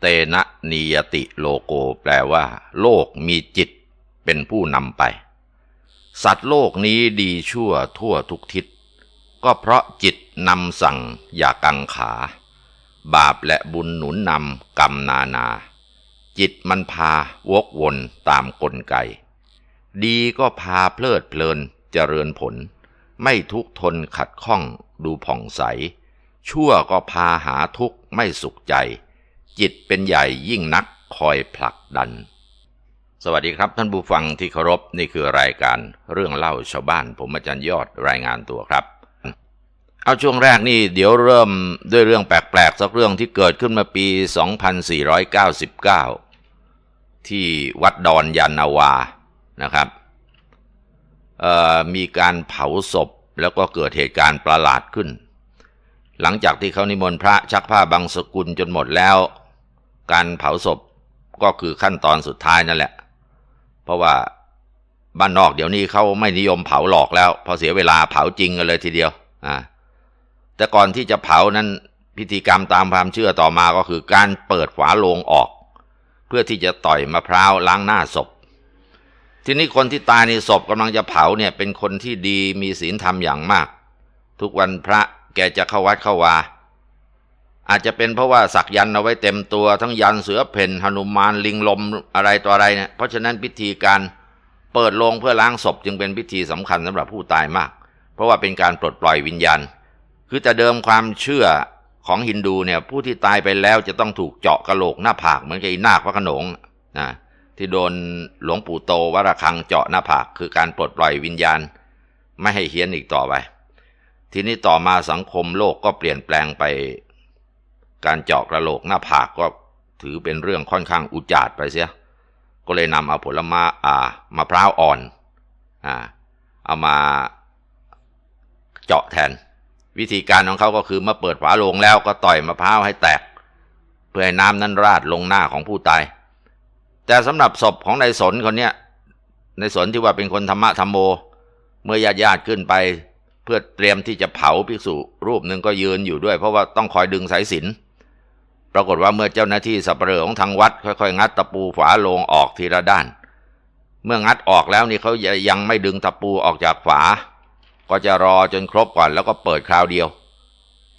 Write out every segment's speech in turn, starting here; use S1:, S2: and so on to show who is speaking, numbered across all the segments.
S1: ตเตนะนิยติโลโกแปลว่า โลกมีจิตเป็นผู้นำไป สัตว์โลกนี้ดีชั่วทั่วทุกทิศ ก็เพราะจิตนำสั่งอย่ากังขา บาปและบุญหนุนนำกรรมนานา จิตมันพาวกวนตามกลไก ดีก็พาเพลิดเพลินเจริญผล ไม่ทุกทนขัดข้องดูผ่องใส ชั่วก็พาหาทุกข์ไม่สุขใจ จิตเป็นใหญ่ยิ่งนักคอยผลักดัน สวัสดีครับท่านผู้ฟังที่เคารพนี่คือรายการเรื่องเล่าชาวบ้าน ผมอาจารย์ยอดรายงานตัวครับ เอาช่วงแรกนี่เดี๋ยวเริ่มด้วยเรื่องแปลกๆสักเรื่องที่เกิดขึ้นมาปี 2499 ที่วัดดอนยานาวานะครับมีการเผาศพแล้วก็เกิดเหตุการณ์ประหลาดขึ้น หลังจากที่เขานิมนต์พระชักผ้าบางสกุลจนหมดแล้ว การเผาศพก็คือขั้นตอนสุดท้ายนั่นแหละ เพราะว่าบ้านนอกเดี๋ยวนี้เขาไม่นิยมเผาหลอกแล้วเพอเสียเวลาเผาจริงกันเลยทีเดียวอ่าแต่ก่อนที่จะเผานั้นพิธีกรรมตามความเชื่อต่อมาก็คือการเปิดฝาโลงออก เพื่อที่จะต่อยมะพร้าวล้างหน้าศพ ทีนี้คนที่ตายในศพกำลังจะเผาเนี่ยเป็นคนที่ดีมีศีลธรรมอย่างมาก ทุกวันพระแกจะเข้าวัดเข้าวา อาจจะเป็นเพราะว่าสักยันเอาไว้เต็มตัวทั้งยันเสือเพ่นหนุมานลิงลมอะไรต่ออะไรเนี่ยเพราะฉะนั้นพิธีการเปิดโลงเพื่อล้างศพจึงเป็นพิธีสำคัญสำหรับผู้ตายมาก เพราะว่าเป็นการปลดปล่อยวิญญาณ คือแต่เดิมความเชื่อของฮินดูเนี่ยผู้ที่ตายไปแล้วจะต้องถูกเจาะกระโหลกหน้าผากเหมือนกับนาคพระโขนงนะที่โดนหลวงปู่โตวรคังเจาะหน้าผากคือการปลดปล่อยวิญญาณ ไม่ให้เฮี้ยนอีกต่อไป ทีนี้ต่อมาสังคมโลกก็เปลี่ยนแปลงไป การเจาะกระโหลกหน้าผากก็ถือเป็นเรื่องค่อนข้างอุจาดไปเสีย ก็เลยนำเอาผลไม้อ่ามะพร้าวอ่อนอ่าเอามาเจาะแทน วิธีการของเขาก็คือเมื่อเปิดฝาโลงแล้วก็ต่อยมะพร้าวให้แตก เพื่อให้น้ำนั้นราดลงหน้าของผู้ตาย แต่สำหรับศพของนายสนคนเนี้ยนายสนที่ว่าเป็นคนธรรมะธรรมโม เมื่อญาติญาติขึ้นไป เพื่อเตรียมที่จะเผาภิกษุรูปหนึ่งก็ยืนอยู่ด้วย เพราะว่าต้องคอยดึงสายสิญจน ปรากฏว่าเมื่อเจ้าหน้าที่สัปเหร่อของทางวัด ค่อยๆ งัดตะปูฝาโลงออกทีละด้าน เมื่องัดออกแล้วนี่เขายังไม่ดึงตะปูออกจากฝา ก็จะรอจนครบก่อนแล้วก็เปิดคราวเดียว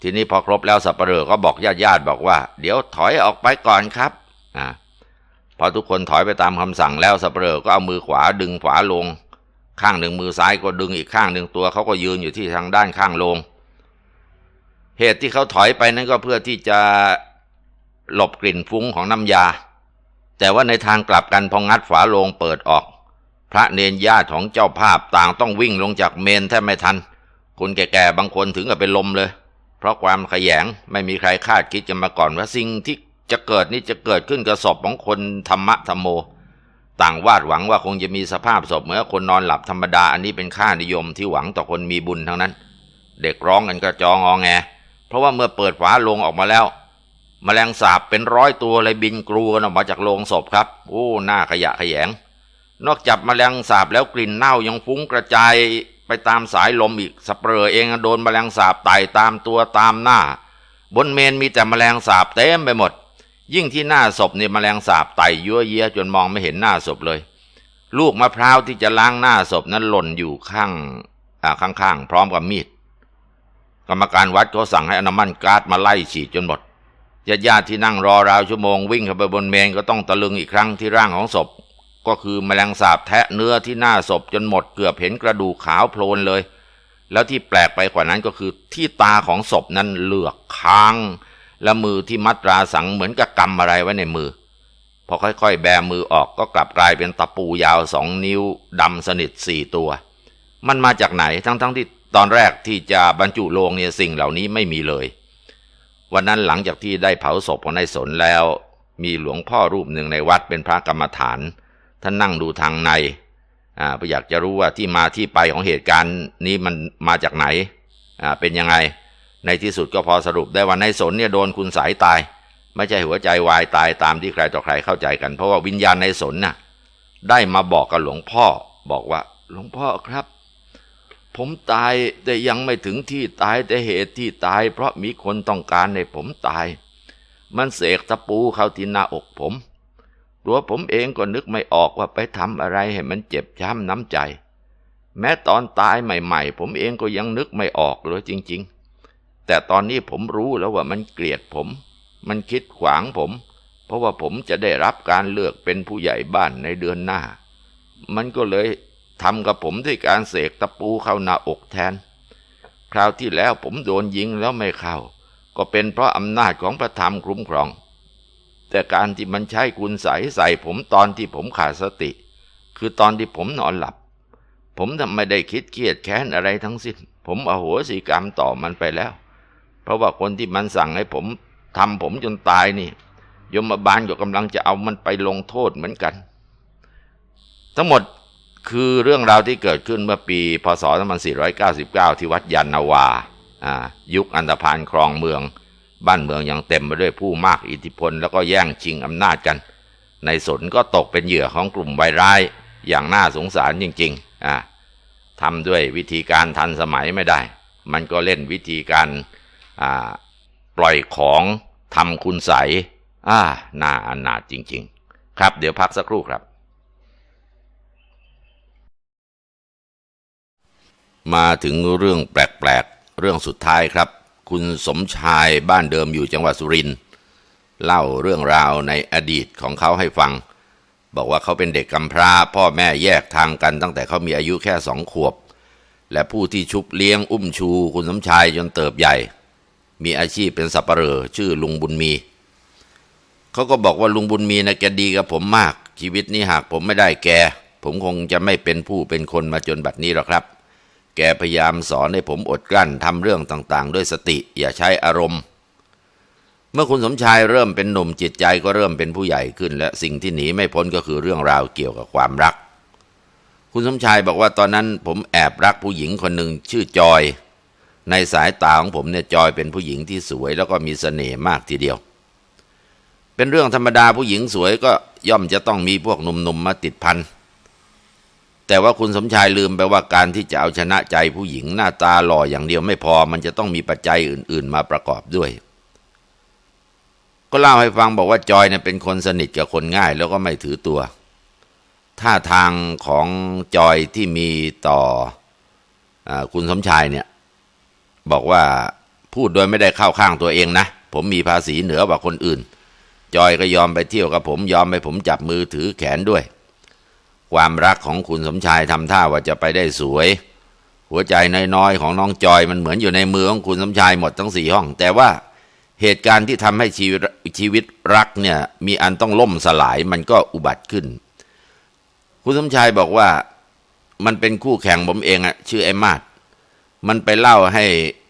S1: ทีนี้พอครบแล้วสัปเหร่อก็บอกญาติญาติบอกว่า เดี๋ยวถอยออกไปก่อนครับอ่าพอทุกคนถอยไปตามคำสั่งแล้วสัปเหร่อก็เอามือขวาดึงฝาลง ข้างหนึ่งมือซ้ายก็ดึงอีกข้างหนึ่งตัวเขาก็ยืนอยู่ที่ทางด้านข้างลง เหตุที่เขาถอยไปนั้นก็เพื่อที่จะ หลบกลิ่นฟุ้งของน้ำยา แต่ว่าในทางกลับกันพองัดฝาโลงเปิดออก พระเนนญาติของเจ้าภาพต่างต้องวิ่งลงจากเมนแทบไม่ทัน คนแก่ๆบางคนถึงกับเป็นลมเลย เพราะความขยงไม่มีใครคาดคิดกันมาก่อนว่าสิ่งที่จะเกิดนี่จะเกิดขึ้นกับศพของคนธรรมะธรรมโม ต่างวาดหวังว่าคงจะมีสภาพศพเหมือนคนนอนหลับธรรมดาอันนี้เป็นค่านิยมที่หวังต่อคนมีบุญทั้งนั้น เด็กร้องกันกระจองอแง เพราะว่าเมื่อเปิดฝาโลงออกมาแล้ว มแมลงสาบเป็นร้อยตัวเลยบินกรูกันออกมาจากโลงศพครับ โอ้หน้าขยะขยง นอกจากมแมลงสาบแล้วกลิ่นเน่ายังฟุ้งกระจายไปตามสายลมอีกสเปรอเองโดนมแมลงสาบไต่ตามตัวตามหน้า บนเมนมีแต่มแมลงสาบเต็มไปหมด ยิ่งที่หน้าศพเนี่ยมแมลงสาบไต่ยั่วเยียจนมองไม่เห็นหน้าศพเลย ลูกมะพร้าวที่จะล้างหน้าศพนั้นหล่นอยู่ข้างข้างๆพร้อมกับมีดกรรมการวัดก็สั่งให้อน้ำมันก๊าซมาไล่ฉีดจนหมด ญาติญาติที่นั่งรอราวชั่วโมงวิ่งเข้าไปบนเมนก็ต้องตะลึงอีกครั้งที่ร่างของศพ ก็คือแมลงสาบแทะเนื้อที่หน้าศพจนหมดเกือบเห็นกระดูกขาวโพลนเลย แล้วที่แปลกไปกว่านั้นก็คือที่ตาของศพนั้นเหลือกค้าง และมือที่มัดราสังเหมือนกับกำอะไรไว้ในมือ พอค่อยๆ แบมือออกก็กลับกลายเป็นตะปูยาวสองนิ้วดำสนิทสี่ตัว มันมาจากไหนทั้งๆทที่ตอนแรกที่จะบรรจุโลงเนี่ยสิ่งเหล่านี้ไม่มีเลย วันนั้นหลังจากที่ได้เผาศพของนายสนแล้ว มีหลวงพ่อรูปหนึ่งในวัดเป็นพระกรรมฐาน ท่านนั่งดูทางในอ่าอยากจะรู้ว่าที่มาที่ไปของเหตุการณ์นี้มันมาจากไหนอ่าเป็นยังไง ในที่สุดก็พอสรุปได้ว่านายสนเนี่ยโดนคุณสายตาย ไม่ใช่หัวใจวายตายตามที่ใครต่อใครเข้าใจกัน เพราะว่าวิญญาณนายสนน่ะได้มาบอกกับหลวงพ่อบอกว่าหลวงพ่อครับ ผมตายแต่ยังไม่ถึงที่ตายแต่เหตุที่ตาย เพราะมีคนต้องการให้ผมตาย มันเสกตะปูเข้าที่หน้าอกผม ตัวผมเองก็นึกไม่ออกว่าไปทำอะไรให้มันเจ็บช้ำน้ำใจ แม้ตอนตายใหม่ๆ ผมเองก็ยังนึกไม่ออกเลยจริง ๆ แต่ตอนนี้ผมรู้แล้วว่ามันเกลียดผม มันคิดขวางผม เพราะว่าผมจะได้รับการเลือกเป็นผู้ใหญ่บ้านในเดือนหน้า มันก็เลย ทำกับผมด้วยการเสกตะปูเข้าหน้าอกแทน คราวที่แล้วผมโดนยิงแล้วไม่เข้า ก็เป็นเพราะอำนาจของพระธรรมคุ้มครอง แต่การที่มันใช้คุณใสยใส่ผมตอนที่ผมขาดสติ คือตอนที่ผมนอนหลับ ผมทำไม่ได้คิดเครียดแค้นอะไรทั้งสิ้น ผมอโหสิกรรมต่อมันไปแล้ว เพราะว่าคนที่มันสั่งให้ผมทำผมจนตายนี่ ยมบาลก็กำลังจะเอามันไปลงโทษเหมือนกัน ทั้งหมด คือเรื่องราวที่เกิดขึ้นเมื่อปี พศ 2499 ที่วัดยานนาวา ยุคอันธพาลครองเมือง บ้านเมืองยังเต็มไปด้วยผู้มากอิทธิพล แล้วก็แย่งชิงอำนาจกัน ในสนก็ตกเป็นเหยื่อของกลุ่มวัยร้าย อย่างน่าสงสารจริงๆทำด้วยวิธีการทันสมัยไม่ได้ มันก็เล่นวิธีการปล่อยของทำคุณใสอ่าน่าอนาถจริง ๆ ครับ เดี๋ยวพักสักครู่ครับ มาถึงเรื่องแปลกๆ เรื่องสุดท้ายครับ คุณสมชายบ้านเดิมอยู่จังหวัดสุรินทร์เล่าเรื่องราวในอดีตของเขาให้ฟัง บอกว่าเขาเป็นเด็กกำพร้า พ่อแม่แยกทางกันตั้งแต่เขามีอายุแค่สองขวบ และผู้ที่ชุบเลี้ยงอุ้มชู คุณสมชายจนเติบใหญ่ มีอาชีพเป็นสับปะเหร่อชื่อลุงบุญมีเขาก็บอกว่าลุงบุญมีนะแกดีกับผมมาก ชีวิตนี้หากผมไม่ได้แก ผมคงจะไม่เป็นผู้เป็นคนมาจนบัดนี้หรอกครับ แกพยายามสอนให้ผมอดกลั้นทำเรื่องต่างๆ ด้วยสติอย่าใช้อารมณ์ เมื่อคุณสมชายเริ่มเป็นหนุ่มจิตใจก็เริ่มเป็นผู้ใหญ่ขึ้น และสิ่งที่หนีไม่พ้นก็คือเรื่องราวเกี่ยวกับความรัก คุณสมชายบอกว่าตอนนั้นผมแอบรักผู้หญิงคนหนึ่งชื่อจอย ในสายตาของผมเนี่ยจอยเป็นผู้หญิงที่สวยแล้วก็มีเสน่ห์มากทีเดียว เป็นเรื่องธรรมดาผู้หญิงสวยก็ย่อมจะต้องมีพวกหนุ่มๆมาติดพัน แต่ว่าคุณสมชายลืมไปว่าการที่จะเอาชนะใจผู้หญิงหน้าตาหล่ออย่างเดียวไม่พอ มันจะต้องมีปัจจัยอื่น ๆ มาประกอบด้วย ก็เล่าให้ฟังบอกว่าจอยเนี่ยเป็นคนสนิทกับคนง่าย แล้วก็ไม่ถือตัว ท่าทางของจอยที่มีต่ออคุณสมชายเนี่ย บอกว่าพูดโดยไม่ได้เข้าข้างตัวเองนะ ผมมีภาษีเหนือกว่าคนอื่น จอยก็ยอมไปเที่ยวกับผมยอมให้ผมจับมือถือแขนด้วย ความรักของคุณสมชายทำท่าว่าจะไปได้สวย หัวใจน้อยๆของน้องจอยมันเหมือนอยู่ในมือของคุณสมชายหมดทั้งสี่ห้อง แต่ว่าเหตุการณ์ที่ทำให้ชีวิตชีวิตรักเนี่ยมีอันต้องล่มสลายมันก็อุบัติขึ้น คุณสมชายบอกว่ามันเป็นคู่แข่งผมเองอะชื่อไอ้มาดมันไปเล่าให้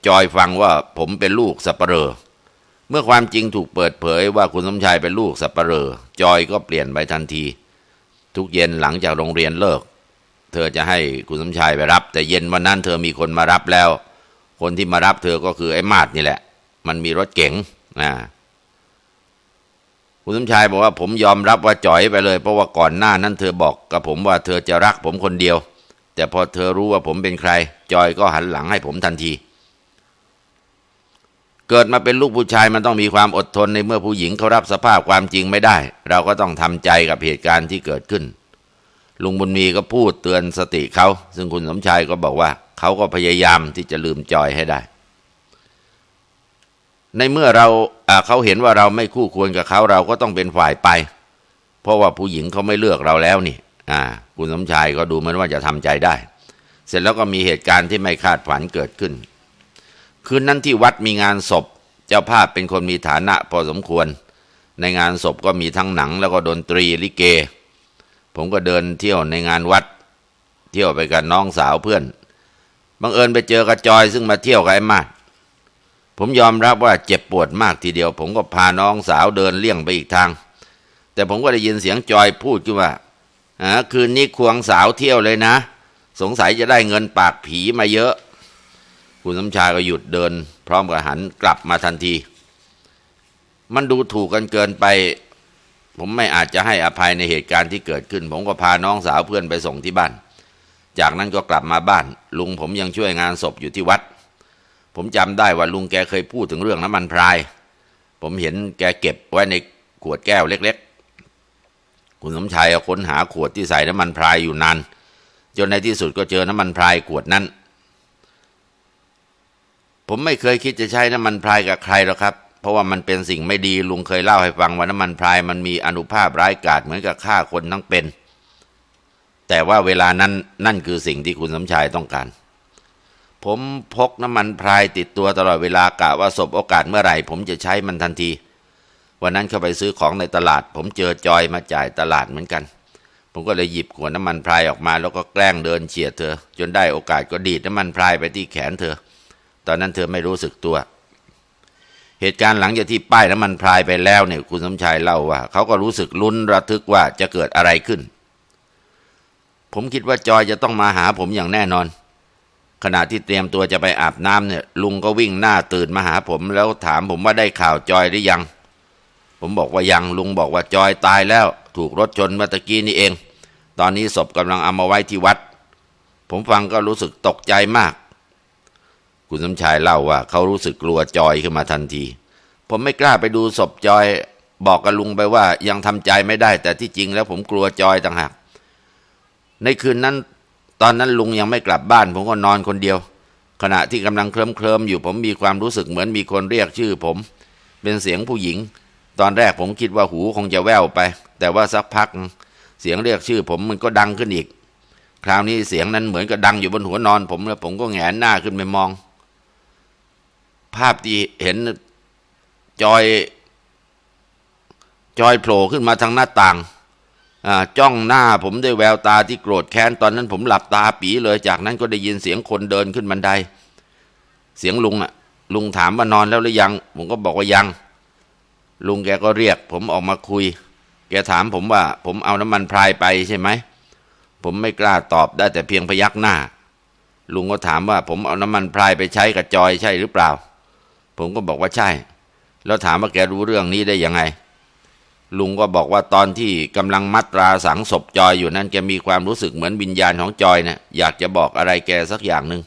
S1: จอยฟังว่าผมเป็นลูกสับปะเหรอเมื่อความจริงถูกเปิดเผยว่าคุณสมชายเป็นลูกสับปะเหรอจอยก็เปลี่ยนไปทันที ทุกเย็นหลังจากโรงเรียนเลิก เธอจะให้คุณสมชายไปรับ แต่เย็นวันนั้นเธอมีคนมารับแล้ว คนที่มารับเธอก็คือไอ้มาดนี่แหละ มันมีรถเก๋งนะคุณสมชายบอกว่าผมยอมรับว่าจ่อยไปเลย เพราะว่าก่อนหน้านั้นเธอบอกกับผมว่าเธอจะรักผมคนเดียว แต่พอเธอรู้ว่าผมเป็นใคร จอยก็หันหลังให้ผมทันที เกิดมาเป็นลูกผู้ชายมันต้องมีความอดทนในเมื่อผู้หญิงเขารับสภาพความจริงไม่ได้ เราก็ต้องทำใจกับเหตุการณ์ที่เกิดขึ้น ลุงบุญมีก็พูดเตือนสติเขา ซึ่งคุณสมชายก็บอกว่าเขาก็พยายามที่จะลืมจอยให้ได้ ในเมื่อเราเขาเห็นว่าเราไม่คู่ควรกับเขาเราก็ต้องเป็นฝ่ายไป เพราะว่าผู้หญิงเขาไม่เลือกเราแล้วนี่คุณสมชายก็ดูเหมือนว่าจะทำใจได้ เสร็จแล้วก็มีเหตุการณ์ที่ไม่คาดฝันเกิดขึ้น คืนนั้นที่วัดมีงานศพ เจ้าภาพเป็นคนมีฐานะพอสมควร ในงานศพก็มีทั้งหนังแล้วก็ดนตรีลิเก ผมก็เดินเที่ยวในงานวัด เที่ยวไปกับน้องสาวเพื่อนบังเอิญไปเจอกระจอยซึ่งมาเที่ยวกับไอ้มาดผมยอมรับว่าเจ็บปวดมากทีเดียว ผมก็พาน้องสาวเดินเลี่ยงไปอีกทาง แต่ผมก็ได้ยินเสียงจอยพูดขึ้นว่าอ่าคืนนี้ควงสาวเที่ยวเลยนะ สงสัยจะได้เงินปากผีมาเยอะ คุณสมชายก็หยุดเดิน พร้อมกับหันกลับมาทันที มันดูถูกกันเกินไป ผมไม่อาจจะให้อภัยในเหตุการณ์ที่เกิดขึ้น ผมก็พาน้องสาวเพื่อนไปส่งที่บ้าน จากนั้นก็กลับมาบ้าน ลุงผมยังช่วยงานศพอยู่ที่วัด ผมจำได้ว่าลุงแกเคยพูดถึงเรื่องน้ำมันพราย ผมเห็นแกเก็บไว้ในขวดแก้วเล็ก ๆ คุณสมชายค้นหาขวดที่ใส่น้ำมันพรายอยู่นานจนในที่สุดก็เจอน้ำมันพรายขวดนั้น ผมไม่เคยคิดจะใช้น้ำมันพรายกับใครหรอกครับ เพราะว่ามันเป็นสิ่งไม่ดีลุงเคยเล่าให้ฟังว่าน้ำมันพรายมันมีอนุภาพร้ายกาจเหมือนกับฆ่าคนทั้งเป็น แต่ว่าเวลานั้นนั่นคือสิ่งที่คุณสมชายต้องการ ผมพกน้ำมันพรายติดตัวตลอดเวลากะว่าสบโอกาสเมื่อไหร่ ผมจะใช้มันทันที วันนั้นเข้าไปซื้อของในตลาด ผมเจอจอยมาจ่ายตลาดเหมือนกันผมก็เลยหยิบขวดน้ำมันพรายออกมา แล้วก็แกล้งเดินเฉียดเธอ จนได้โอกาสก็ดีดน้ำมันพรายไปที่แขนเธอ อนนั้นเธอไม่รู้สึกตัว เหตุการณ์หลังจากที่ป้ายน้ำมันพรายไปแล้วเนี่ยคุณสมชายเล่าว่าเขาก็รู้สึกลุ้นระทึกว่าจะเกิดอะไรขึ้น ผมคิดว่าจอยจะต้องมาหาผมอย่างแน่นอน ขณะที่เตรียมตัวจะไปอาบน้ำเนี่ย ลุงก็วิ่งหน้าตื่นมาหาผม แล้วถามผมว่าได้ข่าวจอยหรือยัง ผมบอกว่ายังลุงบอกว่าจอยตายแล้ว ถูกรถชนเมื่อตะกี้นี่เอง ตอนนี้ศพกำลังเอามาไว้ที่วัดผมฟังก็รู้สึกตกใจมาก คุณสมชายเล่าว่าเขารู้สึกกลัวจอยขึ้นมาทันที ผมไม่กล้าไปดูศพจอย บอกกับลุงไปว่ายังทำใจไม่ได้ แต่ที่จริงแล้วผมกลัวจอยต่างหากในคืนนั้น ตอนนั้นลุงยังไม่กลับบ้าน ผมก็นอนคนเดียว ขณะที่กำลังเคลิ้มเคลิมอยู่ผมมีความรู้สึกเหมือนมีคนเรียกชื่อผม เป็นเสียงผู้หญิง ตอนแรกผมคิดว่าหูคงจะแว่วไป แต่ว่าสักพักเสียงเรียกชื่อผมมันก็ดังขึ้นอีก คราวนี้เสียงนั้นเหมือนกับดังอยู่บนหัวนอนผมแล้วผมก็แงนหน้าขึ้นไปมอง ภาพที่เห็นจอย จอยโผล่ขึ้นมาทางหน้าต่างจ้องหน้าผมด้วยแววตาที่โกรธแค้น ตอนนั้นผมหลับตาปีเลย จากนั้นก็ได้ยินเสียงคนเดินขึ้นบันได เสียงลุงอะลุงถามว่านอนแล้วหรือยัง ผมก็บอกว่ายัง ลุงแกก็เรียก ผมออกมาคุย แกถามผมว่า ผมเอาน้ำมันพรายไปใช่ไหม ผมไม่กล้าตอบได้แต่เพียงพยักหน้า ลุงก็ถามว่า ผมเอาน้ำมันพรายไปใช้กับจอยใช่หรือเปล่า ผมก็บอกว่าใช่ แล้วถามว่าแกรู้เรื่องนี้ได้ยังไง ลุงก็บอกว่าตอนที่กำลังมัดตราสังศพจอยอยู่นั้นแกมีความรู้สึกเหมือนวิญญาณของจอยเนี่ยอยากจะบอกอะไรแกสักอย่างหนึ่ง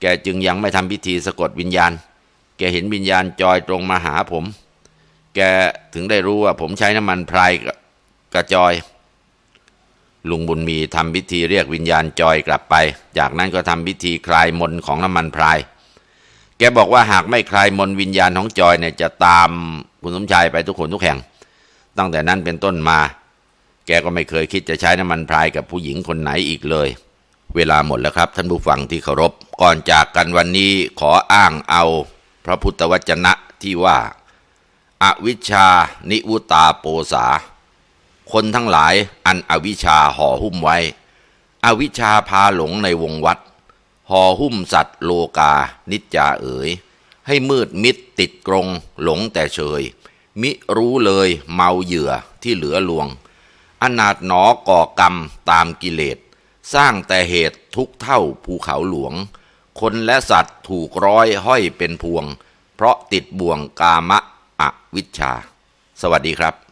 S1: แกจึงยังไม่ทำพิธีสะกดวิญญาณ แกเห็นวิญญาณจอยตรงมาหาผม แกถึงได้รู้ว่าผมใช้น้ำมันพรายกับกับจอย ลุงบุญมีทำพิธีเรียกวิญญาณจอยกลับไป จากนั้นก็ทำพิธีคลายมนของน้ำมันพราย แกบอกว่าหากไม่คลายมนวิญญาณของจอยเนี่ยจะตามคุณสมชายไปทุกคนทุกแห่ง ตั้งแต่นั้นเป็นต้นมา แกก็ไม่เคยคิดจะใช้น้ำมันพรายกับผู้หญิงคนไหนอีกเลย เวลาหมดแล้วครับ ท่านผู้ฟังที่เคารพ ก่อนจากกันวันนี้ขออ้างเอา พระพุทธวจนะที่ว่าอวิชชานิวุตาโปสา คนทั้งหลายอันอวิชชาห่อหุ้มไว้ อวิชชาพาหลงในวงวัด ห่อหุ้มสัตว์โลกา นิจจาเอ๋ย ให้มืดมิดติดกรง หลงแต่เฉย มิรู้เลยเมาเหยื่อที่เหลือลวง อนาถหนอก่อกรรมตามกิเลส สร้างแต่เหตุทุกเท่าภูเขาหลวง คนและสัตว์ถูกร้อยห้อยเป็นพวง เพราะติดบ่วงกามะอวิชชา สวัสดีครับ